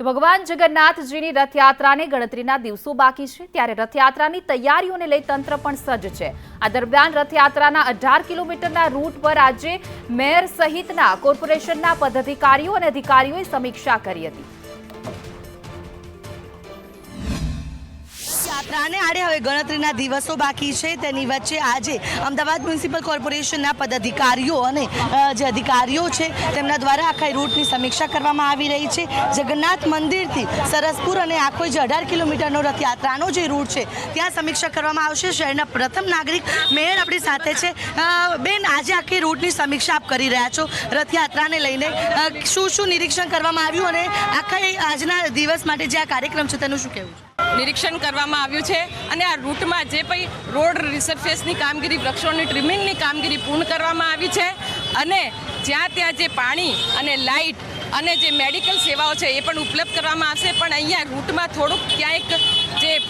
તો ભગવાન જગન્નાથજીની રથયાત્રાને ગણતરીના દિવસો બાકી છે. ત્યારે રથયાત્રાની તૈયારીઓને લઈ તંત્ર પણ સજ્જ છે. આ દરમિયાન રથયાત્રાના અઢાર કિલોમીટરના રૂટ પર આજે મેયર સહિતના કોર્પોરેશનના પદાધિકારીઓ અને અધિકારીઓએ સમીક્ષા કરી હતી. યાત્રાને આડે હવે ગણતરીના દિવસો બાકી છે. તેની વચ્ચે આજે અમદાવાદ મ્યુનિસિપલ કોર્પોરેશનના પદાધિકારીઓ અને જે અધિકારીઓ છે, તેમના દ્વારા આખા રૂટની સમીક્ષા કરવામાં આવી રહી છે. જગન્નાથ મંદિરથી સરસપુર અને આખો જે અઢાર કિલોમીટરનો રથયાત્રાનો જે રૂટ છે, ત્યાં સમીક્ષા કરવામાં આવશે. શહેરના પ્રથમ નાગરિક મેયર આપણી સાથે છે. બેન, આજે આખી રૂટની સમીક્ષા આપ કરી રહ્યા છો. રથયાત્રાને લઈને શું શું નિરીક્ષણ કરવામાં આવ્યું અને આખા આજના દિવસ માટે જે આ કાર્યક્રમ છે, તેનું શું કહેવું છે? નિરીક્ષણ કરવામાં આવ્યું છે અને આ રૂટમાં જે કંઈ રોડ રિસર્ફેસની કામગીરી, વૃક્ષોની ટ્રીમિંગની કામગીરી પૂર્ણ કરવામાં આવી છે અને જ્યાં ત્યાં જે પાણી અને લાઇટ અને જે મેડિકલ સેવાઓ છે એ પણ ઉપલબ્ધ કરવામાં આવશે. પણ અહીંયા રૂટમાં થોડુંક ક્યાંક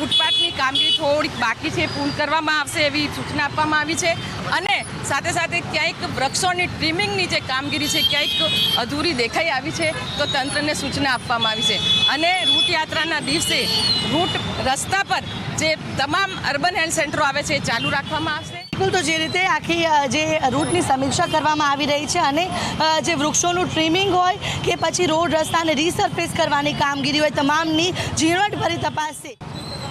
ફૂટપાથની કામગીરી થોડીક બાકી છે પૂર્ણ કરવામાં આવશે એવી સૂચના આપવામાં આવી છે. અને સાથે સાથે ક્યાંક વૃક્ષોની ટ્રીમિંગની જે કામગીરી છે, ક્યાંક અધૂરી દેખાઈ આવી છે, તો તંત્રને સૂચના આપવામાં આવી છે. અને રૂટ યાત્રાના દિવસે રૂટ રસ્તા પર જે તમામ અર્બન હેલ્થ સેન્ટરો આવે છે ચાલુ રાખવામાં આવશે. બિલકુલ, તો જે રીતે આખી જે રૂટની સમીક્ષા કરવામાં આવી રહી છે અને જે વૃક્ષોનું ટ્રીમિંગ હોય કે પછી રોડ રસ્તાને રીસરફેસ કરવાની કામગીરી હોય, તમામની ઝીણવટભરી તપાસ છે.